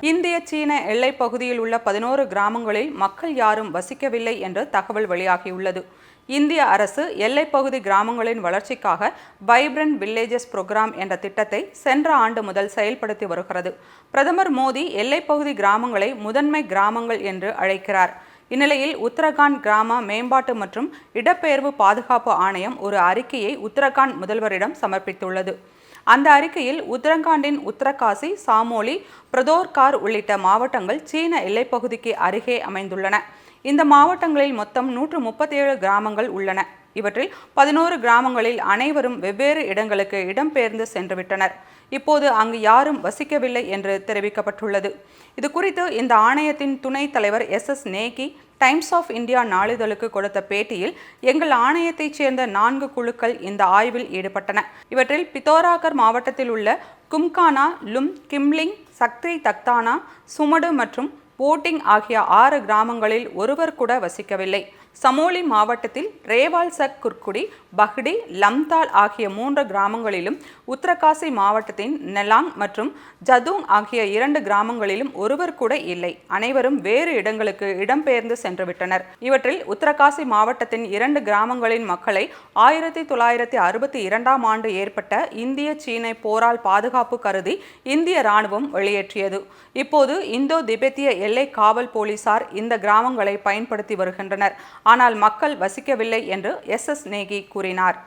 இந்திய சீன எல்லைப் பகுதியில் உள்ள பதினோரு கிராமங்களில் மக்கள் யாரும் வசிக்கவில்லை என்று தகவல் வெளியாகியுள்ளது. இந்திய அரசு எல்லைப்பகுதி கிராமங்களின் வளர்ச்சிக்காக வைப்ரண்ட் வில்லேஜஸ் புரோகிராம் என்ற திட்டத்தை சென்ற ஆண்டு முதல் செயல்படுத்தி வருகிறது. பிரதமர் மோடி எல்லைப்பகுதி கிராமங்களை முதன்மை கிராமங்கள் என்று அழைக்கிறார். இந்நிலையில் உத்தரகாண்ட் கிராம மேம்பாட்டு மற்றும் இடப்பெயர்வு பாதுகாப்பு ஆணையம் ஒரு அறிக்கையை உத்தரகாண்ட் முதல்வரிடம் சமர்ப்பித்துள்ளது. அந்த அறிக்கையில் உத்தரகாண்டின் உத்தரகாசி சாமோலி பிரதோர்கார் உள்ளிட்ட மாவட்டங்கள் சீன எல்லைப்பகுதிக்கு அருகே அமைந்துள்ளன. இந்த மாவட்டங்களில் மொத்தம் நூற்று முப்பத்தேழு கிராமங்கள் உள்ளன. இவற்றில் பதினோரு கிராமங்களில் அனைவரும் வெவ்வேறு இடங்களுக்கு இடம்பெயர்ந்து சென்றுவிட்டனர். இப்போது அங்கு யாரும் வசிக்கவில்லை என்று தெரிவிக்கப்பட்டுள்ளது. இது குறித்து இந்த ஆணையத்தின் துணைத் தலைவர் S. S. Negi Times of India நாளிதழுக்கு கொடுத்த பேட்டியில் எங்கள் ஆணையத்தைச் சேர்ந்த நான்கு குழுக்கள் இந்த ஆய்வில் ஈடுபட்டன. இவற்றில் பித்தோராகர் மாவட்டத்தில் உள்ள கும்கானா லும் கிம்லிங் சக்திரி தக்தானா சுமடு மற்றும் போட்டிங் ஆகிய ஆறு கிராமங்களில் ஒருவர் கூட வசிக்கவில்லை. சமோலி மாவட்டத்தில் ரேவால் சக் குர்குடி பஹ்டி லம்தால் ஆகிய மூன்று கிராமங்களிலும் உத்தரகாசி மாவட்டத்தின் நெலாங் மற்றும் ஜதூங் ஆகிய இரண்டு கிராமங்களிலும் ஒருவர் கூட இல்லை. அனைவரும் வேறு இடங்களுக்கு இடம்பெயர்ந்து சென்றுவிட்டனர். இவற்றில் உத்தரகாசி மாவட்டத்தின் இரண்டு கிராமங்களின் மக்களை ஆயிரத்தி தொள்ளாயிரத்தி அறுபத்தி இரண்டாம் ஆண்டு ஏற்பட்ட இந்திய சீன போரால் பாதுகாப்பு கருதி இந்திய ராணுவம் வெளியேற்றியது. இப்போது இந்தோ திபெத்திய எல்லை காவல் போலீசார் இந்த கிராமங்களை பயன்படுத்தி வருகின்றனர். ஆனால் மக்கள் வசிக்கவில்லை என்று எஸ் எஸ் நேகி கூறினார்.